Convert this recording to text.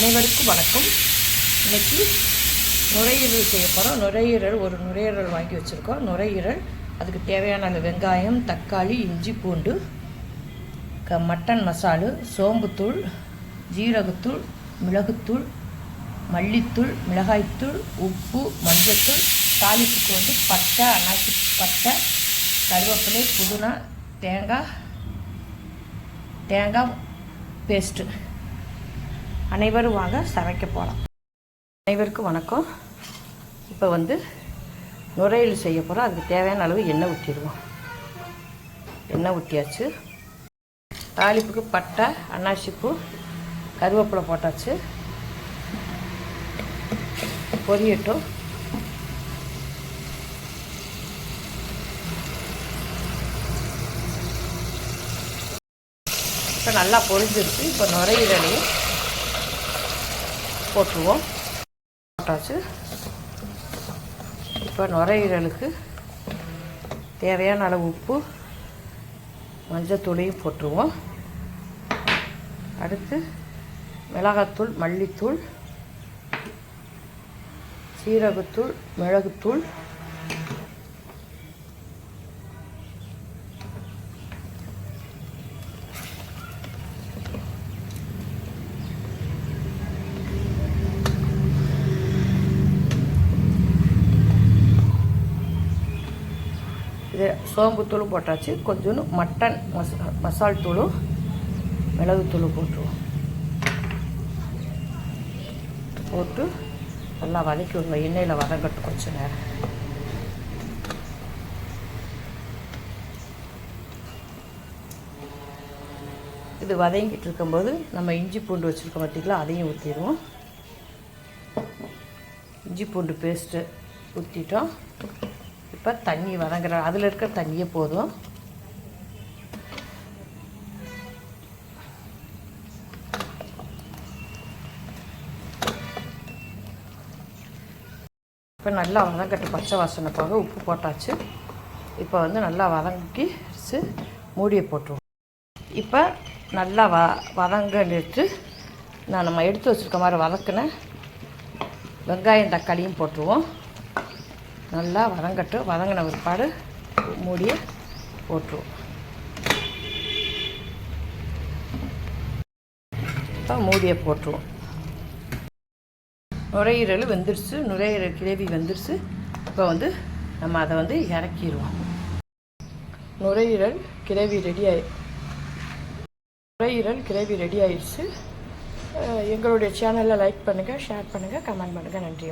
அனைவருக்கும் வணக்கம். இன்றைக்கி நுரையீரல் செய்ய போகிறோம் நுரையீரல் ஒரு நுரையீரல் வாங்கி வச்சுருக்கோம். நுரையீரல் அதுக்கு தேவையான அந்த வெங்காயம் தக்காளி இஞ்சி பூண்டு க மட்டன் மசாலு சோம்புத்தூள் ஜீரகத்தூள் மிளகுத்தூள் மல்லித்தூள் மிளகாய்த்தூள் உப்பு மஞ்சத்தூள் தாளிப்புக்கு வந்து பட்டை அன்னாசி பட்டை கருவேப்பிலை புதினா தேங்காய் தேங்காய் பேஸ்ட்டு. அனைவரும் வாங்க சமைக்க போகலாம் அனைவருக்கும் வணக்கம். இப்போ வந்து நுரையீரல் செய்ய போகிறோம் அதுக்கு தேவையான அளவு எண்ணெய் ஊற்றிடுவோம் எண்ணெய் ஊற்றியாச்சு தாளிப்புக்கு பட்டை அன்னாசிப்பூ கருவேப்பிலை போட்டாச்சு. பொரியட்டும். இப்போ நல்லா பொரிஞ்சிருச்சு இப்போ நுரையீரலையும் போட்டுருவோம். போட்டாச்சு. இப்போ நுரையீரலுக்கு தேவையான அளவு உப்பு மஞ்சத்தூளையும் போட்டுருவோம். அடுத்து மிளகாத்தூள் மல்லித்தூள் சீரகத்தூள் மிளகுத்தூள் இது சோம்புத்தூளும் போட்டாச்சு. கொஞ்சோண்டு மட்டன் மசா மசால் தூளும் மிளகுத்தூளும் போட்டுருவோம். போட்டு நல்லா வதக்கி விடுங்க. எண்ணெயில் வதங்கட்டும் கொஞ்ச நேரம். இது வதங்கிட்டு இருக்கும்போது நம்ம இஞ்சி பூண்டு வச்சுருக்கோம் பார்த்திங்களா அதையும் ஊற்றிடுவோம் இஞ்சி பூண்டு பேஸ்ட்டு ஊற்றிட்டோம் இப்போ தண்ணி வதங்குற அதில் இருக்கிற தண்ணியே போதும். இப்போ நல்லா வதங்கட்டு பச்சை வாசனை போக உப்பு போட்டாச்சு. இப்போ வந்து நல்லா வதங்கிச்சு மூடியை போட்டுருவோம். இப்போ நல்லா வ வதங்கிட்டு நான் நம்ம எடுத்து வச்சுருக்க மாதிரி வதக்கின வெங்காயம் தக்காளியும் போட்டுருவோம். நல்லா வதங்கட்டும் வதங்கின பிற்பாடு மூடியை போட்டுருவோம் இப்போ மூடியை போட்டுருவோம் நுரையீரல் வெந்துருச்சு நுரையீரல் கிரேவி வெந்துருச்சு. இப்போ வந்து நம்ம அதை வந்து இறக்கிடுவோம் நுரையீரல் கிரேவி ரெடி ஆயி நுரையீரல் கிரேவி ரெடி ஆயிடுச்சு. எங்களுடைய சேனலில் லைக் பண்ணுங்கள் ஷேர் பண்ணுங்கள் கமெண்ட் பண்ணுங்கள் நன்றி